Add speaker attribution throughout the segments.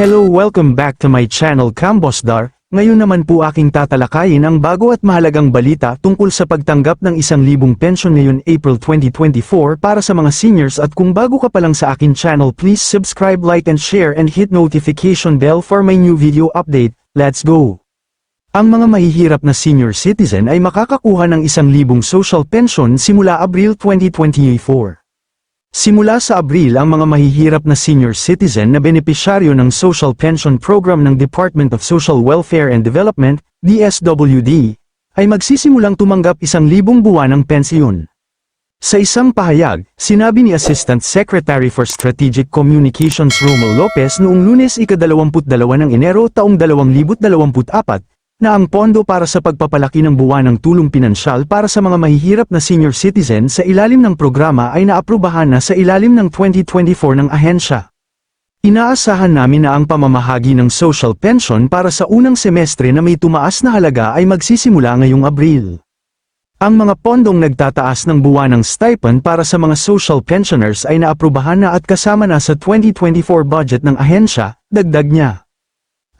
Speaker 1: Hello welcome back to my channel Kambosdar, ngayon naman po aking tatalakayin ang bago at mahalagang balita tungkol sa pagtanggap ng isang libong pensyon ngayon April 2024 para sa mga seniors at kung bago ka pa lang sa akin channel please subscribe like and share and hit notification bell for my new video update, let's go! Ang mga mahihirap na senior citizen ay makakakuha ng isang libong social pension simula Abril 2024. Simula sa Abril ang mga mahihirap na senior citizen na benepisyaryo ng Social Pension Program ng Department of Social Welfare and Development, DSWD, ay magsisimulang tumanggap isang libong buwan ng pensyon. Sa isang pahayag, sinabi ni Assistant Secretary for Strategic Communications Romel Lopez noong lunes ika-22 ng Enero taong 2024, na ang pondo para sa pagpapalaki ng buwan ng tulong pinansyal para sa mga mahihirap na senior citizen sa ilalim ng programa ay naaprubahan na sa ilalim ng 2024 ng ahensya. Inaasahan namin na ang pamamahagi ng social pension para sa unang semestre na may tumaas na halaga ay magsisimula ngayong Abril. Ang mga pondong nagtataas ng buwan ng stipend para sa mga social pensioners ay naaprubahan na at kasama na sa 2024 budget ng ahensya, dagdag niya.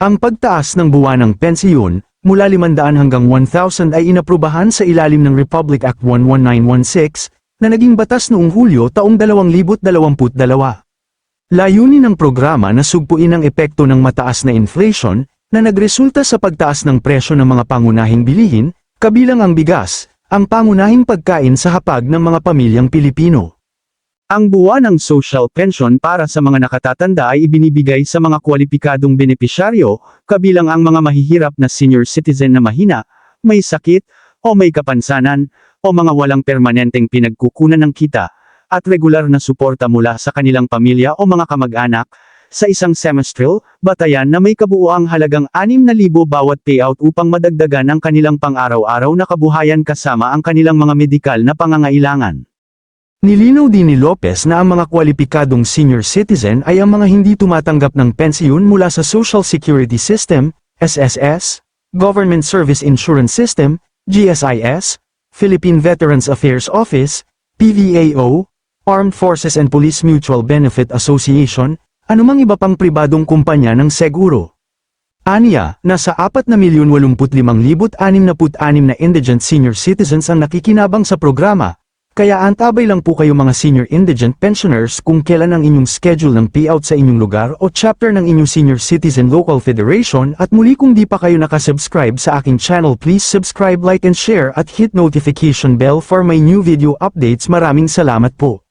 Speaker 1: Ang pagtaas ng buwan ng pensiyon, mula 500 hanggang 1,000 ay inaprubahan sa ilalim ng Republic Act 11916, na naging batas noong Hulyo taong 2022. Layunin ng programa na sugpuin ang epekto ng mataas na inflation, na nagresulta sa pagtaas ng presyo ng mga pangunahing bilihin, kabilang ang bigas, ang pangunahing pagkain sa hapag ng mga pamilyang Pilipino. Ang buwan ng social pension para sa mga nakatatanda ay ibinibigay sa mga kwalipikadong benepisyaryo, kabilang ang mga mahihirap na senior citizen na mahina, may sakit, o may kapansanan, o mga walang permanenteng pinagkukunan ng kita, at regular na suporta mula sa kanilang pamilya o mga kamag-anak, sa isang semestral, batayan na may kabuuang halagang 6,000 bawat payout upang madagdagan ang kanilang pang-araw-araw na kabuhayan kasama ang kanilang mga medikal na pangangailangan. Nilinaw din ni Lopez na ang mga kwalipikadong senior citizen ay ang mga hindi tumatanggap ng pensiyon mula sa Social Security System, SSS, Government Service Insurance System, GSIS, Philippine Veterans Affairs Office, PVAO, Armed Forces and Police Mutual Benefit Association, anumang iba pang pribadong kumpanya ng seguro. Aniya, nasa 4,085,066 na indigent senior citizens ang nakikinabang sa programa, kaya antabay lang po kayo mga senior indigent pensioners kung kailan ang inyong schedule ng payout sa inyong lugar o chapter ng inyong senior citizen local federation at muli kung di pa kayo nakasubscribe sa aking channel please subscribe like and share at hit notification bell for my new video updates maraming salamat po.